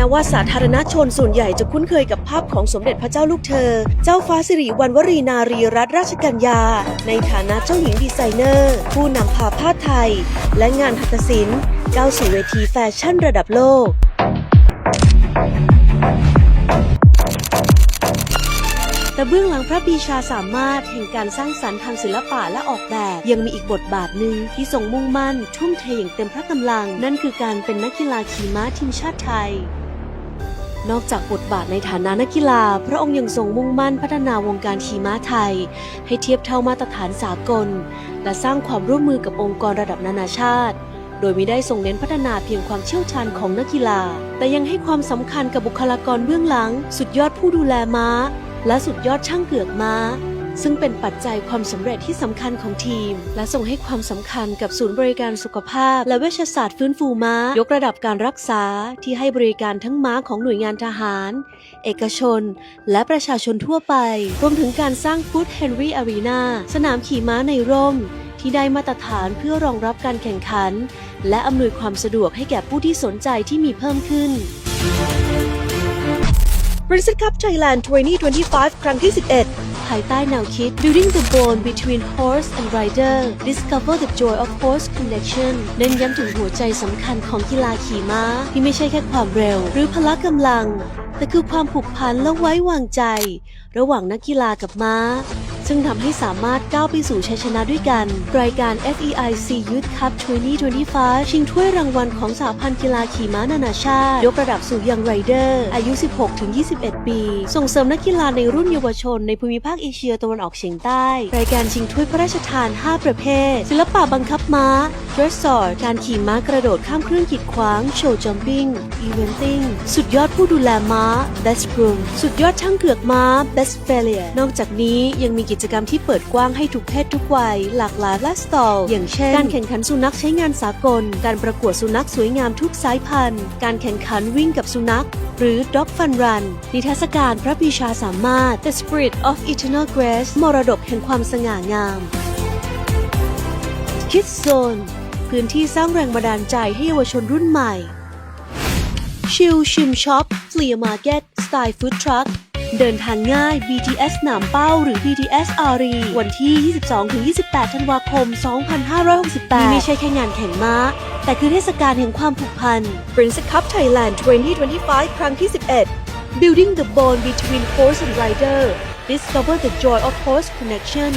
ม้ว่าสาธารณชนส่วนใหญ่จะคุ้นเคยกับภาพของสมเด็จพระเจ้าลูกเธอ เจ้าฟ้าสิริวัณวรีนารีรัตนราชกัญญา ในฐานะเจ้าหญิงดีไซเนอร์ ผู้นำพาผ้าไทย และงานหัตถศิลป์ก้าวสู่เวทีแฟชั่นระดับโลกแต่เบื้องหลังพระปีชาสามารถแห่งการสร้างสรรค์ทางศิลปะและออกแบบ ยังมีอีกบทบาทหนึ่งที่ทรงมุ่งมั่น ทุ่มเทอย่างเต็มพระกำลัง นั่นคือการเป็นนักกีฬาขี่ม้าทีมชาติไทย นอกจากบทบาทในฐานะนักกีฬา พระองค์ยังทรงมุ่งมั่นพัฒนาวงการขี่ม้าไทย ให้เทียบเท่ามาตรฐานสากล และสร้างความร่วมมือกับองค์กรระดับนานาชาติ โดยไม่ได้ส่งเน้นพัฒนาเพียงความเชี่ยวชาญของนักกีฬา แต่ยังให้ความสำคัญกับบุคลากรเบื้องหลัง สุดยอดผู้ดูแลม้า และสุดยอดช่างเกือกม้า ซึ่งเป็นปัจจัยความสำเร็จที่สำคัญของทีม และส่งให้ความสำคัญกับศูนย์บริการสุขภาพ และเวชศาสตร์ฟื้นฟูม้า ยกระดับการรักษาที่ให้บริการทั้งม้าของหน่วยงานทหาร เอกชน และประชาชนทั่วไป รวมถึงการสร้างฟูดเฮนรี่อารีนาสนามขี่ม้าในร่ม ที่ได้มาตรฐานเพื่อรองรับการแข่งขัน และอำนวยความสะดวกให้แก่ผู้ที่สนใจที่มีเพิ่มขึ้น Princess Cup Thailand 2025 ครั้งที่ 11 ภายใต้แนวคิด Building the bond between horse and rider Discover the joy of horse connection เน้นย้ำถึงหัวใจสำคัญของกีฬาขี่ม้า ที่ไม่ใช่แค่ความเร็ว หรือพละกำลัง แต่คือความผูกพันและไว้วางใจ ระหว่างนักกีฬากับม้า ซึ่งทำให้สามารถก้าวไปสู่ชัยชนะด้วยกัน รายการ FEIC Youth Cup 2025 ชิงถ้วยรางวัลของสหพันธ์กีฬาขี่ม้านานาชาติ ยกระดับสู่ยังไรเดอร์ อายุ 16-21 ปี ส่งเสริมนักกีฬาในรุ่นเยาวชน ในภูมิภาคเอเชียตะวันออกเฉียงใต้ รายการชิงถ้วยพระราชทาน 5 ประเภท ศิลปะบังคับม้า dressage การขี่ม้ากระโดดข้ามเครื่องกีดขวาง โชว์ jumping eventing สุดยอด ผู้ดูแลม้า best groom สุดยอดช่างเกือกม้า best failure นอกจากนี้ยังมีกิจกรรมที่เปิดกว้างให้ทุกเพศทุกวัย หลากหลายและสไตล์อย่างเช่น การแข่งขันสุนัขใช้งานสากล การประกวดสุนัขสวยงามทุกสายพันธุ์ การแข่งขันวิ่งกับสุนัข หรือ Dog Fun Run นิทรรศการพระปีชาสามารถ The Spirit of Eternal Grace มรดกแห่งความสง่างาม Kids Zone พื้นที่สร้างแรงบันดาลใจให้เยาวชนรุ่นใหม่ ชิลชิมช็อปเฟลีมาร์เก็ตสไตล์ฟู้ดทรัคเดินทางง่าย BTS หนามเป้าหรือ BTS อารีวันที่ 22-28 ธันวาคม 2568 นี่ไม่ใช่แค่งานแข่งม้า แต่คือเทศกาลแห่งความผูกพัน Prince Cup Thailand 2025 ครั้งที่ 11 Building the bond between horse and rider Discover the joy of horse connection